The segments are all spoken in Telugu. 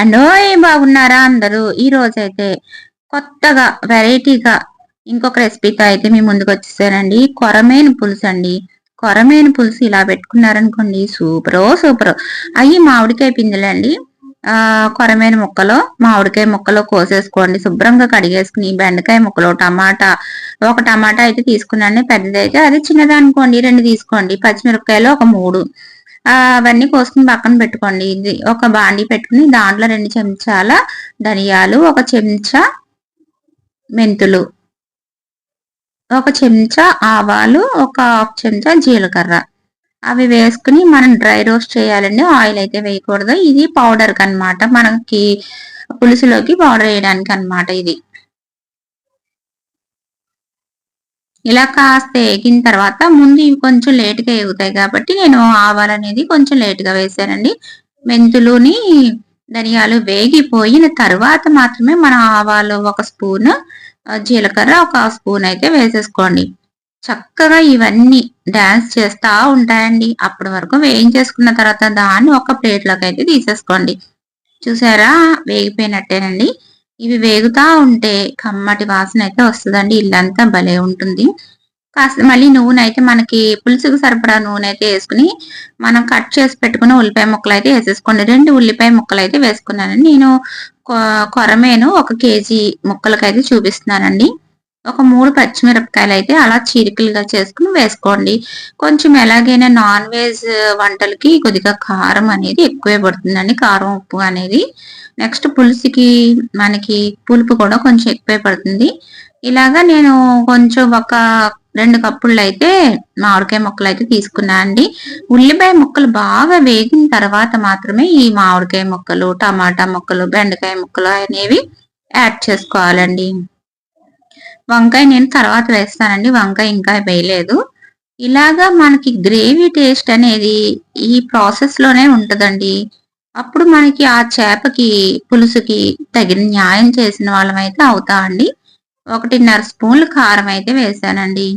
హలో బాగున్నారా అందరూ? ఈ రోజైతే కొత్తగా వెరైటీగా ఇంకొక రెసిపీతో అయితే మీ ముందుకు వచ్చేసానండి. కొరమేను పులుసు అండి. కొరమేను పులుసు ఇలా పెట్టుకున్నారనుకోండి సూపరో సూపర్. అవి మామిడికాయ పిందులండి ఆ కొరమేను ముక్కలు మామిడికాయ ముక్కలు కోసేసుకోండి. శుభ్రంగా కడిగేసుకుని బెండకాయ ముక్కలు టమాటా ఒక టమాటా అయితే తీసుకున్నాండి పెద్దదైతే అది చిన్నదనుకోండి రెండు తీసుకోండి. పచ్చిమిరపకాయలు ఒక మూడు. అవన్నీ కోసుకుని పక్కన పెట్టుకోండి. ఇది ఒక బాండి పెట్టుకుని దాంట్లో రెండు చెంచాల ధనియాలు ఒక చెంచా మెంతులు ఒక చెంచా ఆవాలు ఒక హాఫ్ చెంచా జీలకర్ర. అవి వేసుకుని మనం డ్రై రోస్ట్ చేయాలండి. ఆయిల్ అయితే వేయకూడదు. ఇది పౌడర్ అనమాట మనకి పులుసులోకి పౌడర్ వేయడానికి అనమాట ఇది. ఇలా కాస్త ఏగిన తర్వాత ముందు ఇవి కొంచెం లేట్గా ఎగుతాయి కాబట్టి నేను ఆవాలు అనేది కొంచెం లేట్గా వేసానండి. మెంతులుని ధనియాలు వేగిపోయిన తర్వాత మాత్రమే మన ఆవాలు ఒక స్పూన్ జీలకర్ర ఒక స్పూన్ అయితే వేసేసుకోండి. చక్కగా ఇవన్నీ డ్యాన్స్ చేస్తూ ఉంటాయండి. అప్పటి వరకు వేయించేసుకున్న తర్వాత దాన్ని ఒక ప్లేట్లోకి అయితే తీసేసుకోండి. చూసారా? వేగిపోయినట్టేనండి. ఇవి వేగుతా ఉంటే కమ్మటి వాసన అయితే వస్తుందండి. ఇల్లంతా భలే ఉంటుంది. కాస్త మళ్ళీ నూనె అయితే మనకి పులుసుకు సరిపడా నూనె అయితే వేసుకుని మనం కట్ చేసి పెట్టుకుని ఉల్లిపాయ ముక్కలు అయితే వేసేసుకోండి. రెండు ఉల్లిపాయ ముక్కలు అయితే వేసుకున్నానండి. నేను కొరమేను ఒక కేజీ ముక్కలకైతే అయితే చూపిస్తున్నానండి. ఒక మూడు పచ్చిమిరపకాయలు అయితే అలా చీరికలుగా చేసుకుని వేసుకోండి. కొంచెం ఎలాగైనా నాన్ వెజ్ వంటలకి కొద్దిగా కారం అనేది ఎక్కువే పడుతుందండి. కారం ఉప్పు అనేది. నెక్స్ట్ పులుసుకి మనకి పులుపు కూడా కొంచెం ఎక్కువే పడుతుంది. ఇలాగా నేను కొంచెం ఒక రెండు కప్పులు అయితే మామిడికాయ ముక్కలు అయితే తీసుకున్నా అండి. ఉల్లిపాయ ముక్కలు బాగా వేగిన తర్వాత మాత్రమే ఈ మామిడికాయ ముక్కలు టమాటా ముక్కలు బెండకాయ ముక్కలు అనేవి యాడ్ చేసుకోవాలండి. వంకాయ నేను తర్వాత వేస్తానండి. వంకాయ ఇంకా వేయలేదు. ఇలాగా మనకి గ్రేవీ టేస్ట్ అనేది ఈ ప్రాసెస్లోనే ఉంటుందండి. అప్పుడు మనకి ఆ చేపకి పులుసుకి తగిన న్యాయం చేసిన వాళ్ళమైతే అవుతా అండి. ఒకటిన్నర స్పూన్లు కారం అయితే వేసానండి.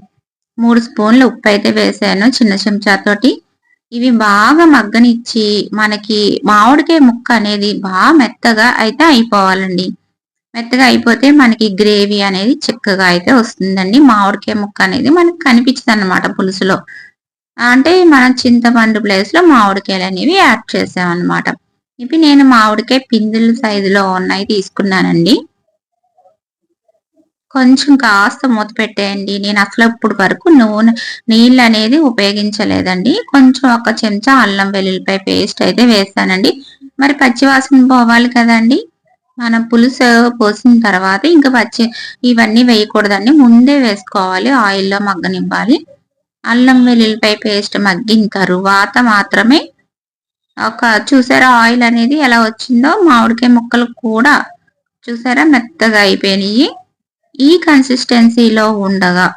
మూడు స్పూన్లు ఉప్పు అయితే వేసాను చిన్న చెంచాతోటి ఇవి బాగా మగ్గనిచ్చి మనకి మామిడికాయ ముక్క అనేది బాగా మెత్తగా అయితే అయిపోవాలండి. మెత్తగా అయిపోతే మనకి గ్రేవీ అనేది చిక్కగా అయితే వస్తుందండి. మామిడికాయ ముక్క అనేది మనకి కనిపించదు అనమాట పులుసులో. అంటే మనం చింతపండు ప్లేస్లో మామిడికాయలు అనేవి యాడ్ చేసామన్నమాట. ఇవి నేను మామిడికాయ పిందుల సైజులో ఉన్నాయి తీసుకున్నానండి. కొంచెం కాస్త మూత పెట్టేయండి. నేను అసలు ఇప్పుడు వరకు నూనె నీళ్ళు అనేది ఉపయోగించలేదండి. కొంచెం ఒక చెంచా అల్లం వెల్లుల్లిపాయ పేస్ట్ అయితే వేస్తానండి మరి పచ్చివాసన పోవాలి కదండి. మనం పులుసు పోసిన తర్వాత ఇంకా పచ్చి ఇవన్నీ వేయకూడదండి. ముందే వేసుకోవాలి. ఆయిల్లో మగ్గనివ్వాలి. అల్లం వెల్లుల్లిపాయ పేస్ట్ మగ్గిన తరువాత మాత్రమే. ఒక చూసారా ఆయిల్ అనేది ఎలా వచ్చిందో? మామిడికాయ ముక్కలు కూడా చూసారా మెత్తగా అయిపోయినాయి. ఈ కన్సిస్టెన్సీలో ఉండగా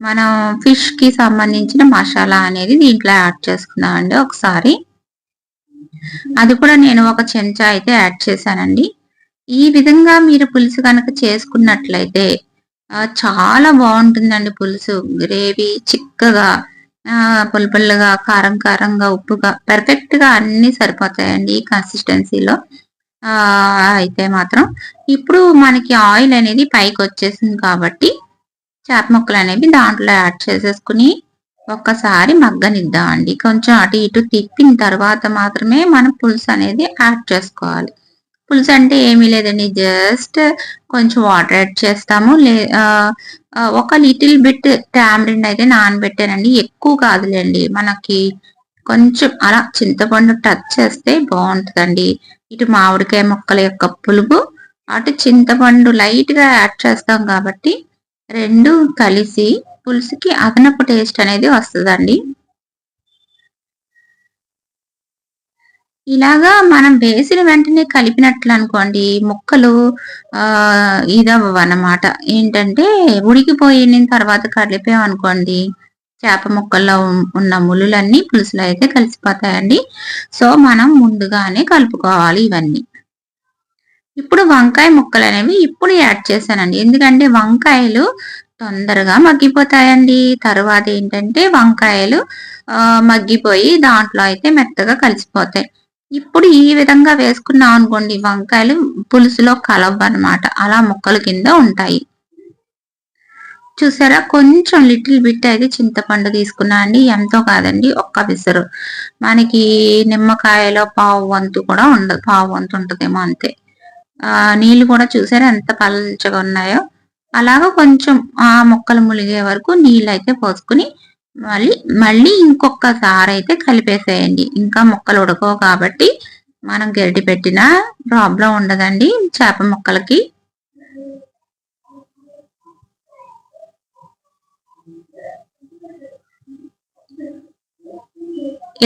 మనం ఫిష్కి సంబంధించిన మసాలా అనేది దీంట్లో యాడ్ చేసుకుందామండి ఒకసారి. అది కూడా నేను ఒక చెంచా అయితే యాడ్ చేశానండి. ఈ విధంగా మీరు పులుసు కనుక చేసుకున్నట్లయితే చాలా బాగుంటుందండి పులుసు. గ్రేవీ చిక్కగా పులుపుల్లగా కారం కారంగా ఉప్పుగా పర్ఫెక్ట్గా అన్ని సరిపోతాయండి ఈ కన్సిస్టెన్సీలో అయితే మాత్రం ఇప్పుడు మనకి ఆయిల్ అనేది పైకి వచ్చేసింది కాబట్టి చేప ముక్కలు అనేవి దాంట్లో యాడ్ చేసేసుకుని ఒక్కసారి మగ్గనిద్దామండి. కొంచెం అటు ఇటు తిప్పిన తర్వాత మాత్రమే మనం పులుసు అనేది యాడ్ చేసుకోవాలి. పులుసు అంటే ఏమీ లేదండి. జస్ట్ కొంచెం వాటర్ యాడ్ చేస్తాము. లే ఒక లిటిల్ బిట్ టామరిన్ అయితే నానబెట్టానండి. ఎక్కువ కాదులేండి. మనకి కొంచెం అలా చింతపండు టచ్ చేస్తే బాగుంటుందండి. ఇటు మామిడికాయ ముక్కల యొక్క పులుపు అటు చింతపండు లైట్గా యాడ్ చేస్తాం కాబట్టి రెండు కలిసి పులుసుకి అదనపు టేస్ట్ అనేది వస్తుందండి. ఇలాగా మనం వేసిన వెంటనే కలిపినట్లు అనుకోండి ముక్కలు ఇదవ్వ అన్నమాట ఏంటంటే ఉడికిపోయిన తర్వాత కలిపాం అనుకోండి చేప ముక్కల్లో ఉన్న ముళ్ళులన్నీ పులుసులో అయితే కలిసిపోతాయండి. సో మనం ముందుగానే కలుపుకోవాలి ఇవన్నీ. ఇప్పుడు వంకాయ ముక్కలు అనేవి ఇప్పుడు యాడ్ చేశానండి. ఎందుకంటే వంకాయలు తొందరగా మగ్గిపోతాయండి. తర్వాత ఏంటంటే వంకాయలు మగ్గిపోయి దాంట్లో అయితే మెత్తగా కలిసిపోతాయి. ఇప్పుడు ఈ విధంగా వేసుకున్నాం అనుకోండి వంకాయలు పులుసులో కలవ అనమాట అలా ముక్కలు కింద ఉంటాయి. చూసారా? కొంచెం లిటిల్ బిట్ అయితే చింతపండు తీసుకున్నా అండి. ఎంతో కాదండి ఒక్క విసరు. మనకి నిమ్మకాయలో పావు వంతు కూడా ఉండదు పావు వంతు ఉంటుందేమో అంతే. ఆ నీళ్ళు కూడా చూసారా ఎంత పలచగా ఉన్నాయో? అలాగా కొంచెం ఆ మొక్కలు ములిగే వరకు నీళ్ళు అయితే పోసుకుని మళ్ళీ మళ్ళీ ఇంకొకసారి అయితే కలిపేసేయండి. ఇంకా మొక్కలు ఉడకవు కాబట్టి మనం గరిటి పెట్టినా ప్రాబ్లం ఉండదండి చేప మొక్కలకి.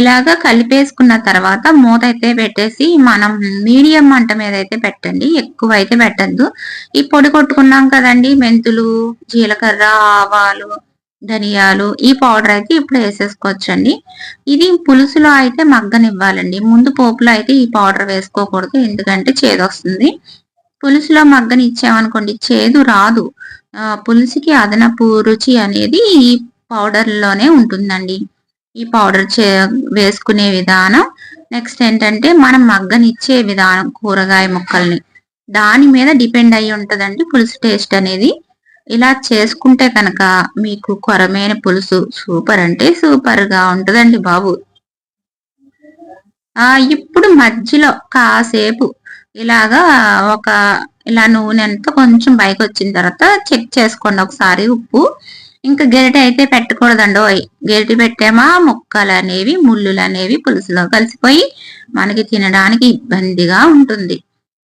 ఇలాగా కలిపేసుకున్న తర్వాత మూత అయితే పెట్టేసి మనం మీడియం మంట మీద అయితే పెట్టండి. ఎక్కువ అయితే పెట్టద్దు. ఈ పొడి కొట్టుకున్నాం కదండి మెంతులు జీలకర్ర ఆవాలు ధనియాలు ఈ పౌడర్ అయితే ఇప్పుడు వేసేసుకోవచ్చండి. ఇది పులుసులో అయితే మగ్గనివ్వాలండి. ముందు పోపులో అయితే ఈ పౌడర్ వేసుకోకూడదు ఎందుకంటే చేదు వస్తుంది పులుసులో మగ్గని ఇచ్చామనుకోండి చేదు రాదు. పులుసుకి అదనపు రుచి అనేది ఈ పౌడర్లోనే ఉంటుందండి. ఈ పౌడర్ చే వేసుకునే విధానం. నెక్స్ట్ ఏంటంటే మనం మగ్గనిచ్చే విధానం కూరగాయ ముక్కల్ని. దాని మీద డిపెండ్ అయి ఉంటుందండి పులుసు టేస్ట్ అనేది. ఇలా చేసుకుంటే కనుక మీకు కొరమైన పులుసు సూపర్ అంటే సూపర్గా ఉంటుందండి బాబు. ఆ ఇప్పుడు మధ్యలో కాసేపు ఇలాగా ఒక ఇలా నూనె అంతా కొంచెం పైకి వచ్చిన తర్వాత చెక్ చేసుకోండి ఒకసారి ఉప్పు. ఇంకా గెరిటి అయితే పెట్టకూడదండి గెరిటి పెట్టామా ముక్కలు అనేవి ముళ్ళులు అనేవి పులుసులో కలిసిపోయి మనకి తినడానికి ఇబ్బందిగా ఉంటుంది.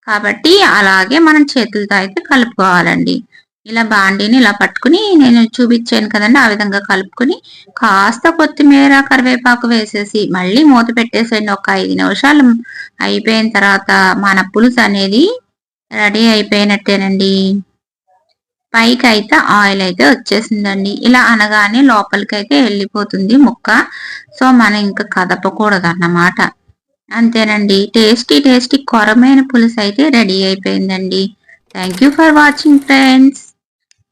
కాబట్టి అలాగే మనం చేతులతో అయితే కలుపుకోవాలండి. ఇలా బాండీని ఇలా పట్టుకుని నేను చూపించాను కదండి ఆ విధంగా కలుపుకుని కాస్త కొత్తిమీర కరివేపాకు వేసేసి మళ్ళీ మూత పెట్టేసేయండి. ఒక ఐదు నిమిషాలు అయిపోయిన తర్వాత మన పులుసు అనేది రెడీ అయిపోయినట్టేనండి. పైకి అయితే ఆయిల్ అయితే వచ్చేసిందండి. ఇలా అనగానే లోపలికి అయితే వెళ్ళిపోతుంది ముక్క. సో మనం ఇంకా కదపకూడదు అన్నమాట అంతేనండి. టేస్టీ టేస్టీ కొరమైన పులుసు అయితే రెడీ అయిపోయిందండి. Thank you for watching friends.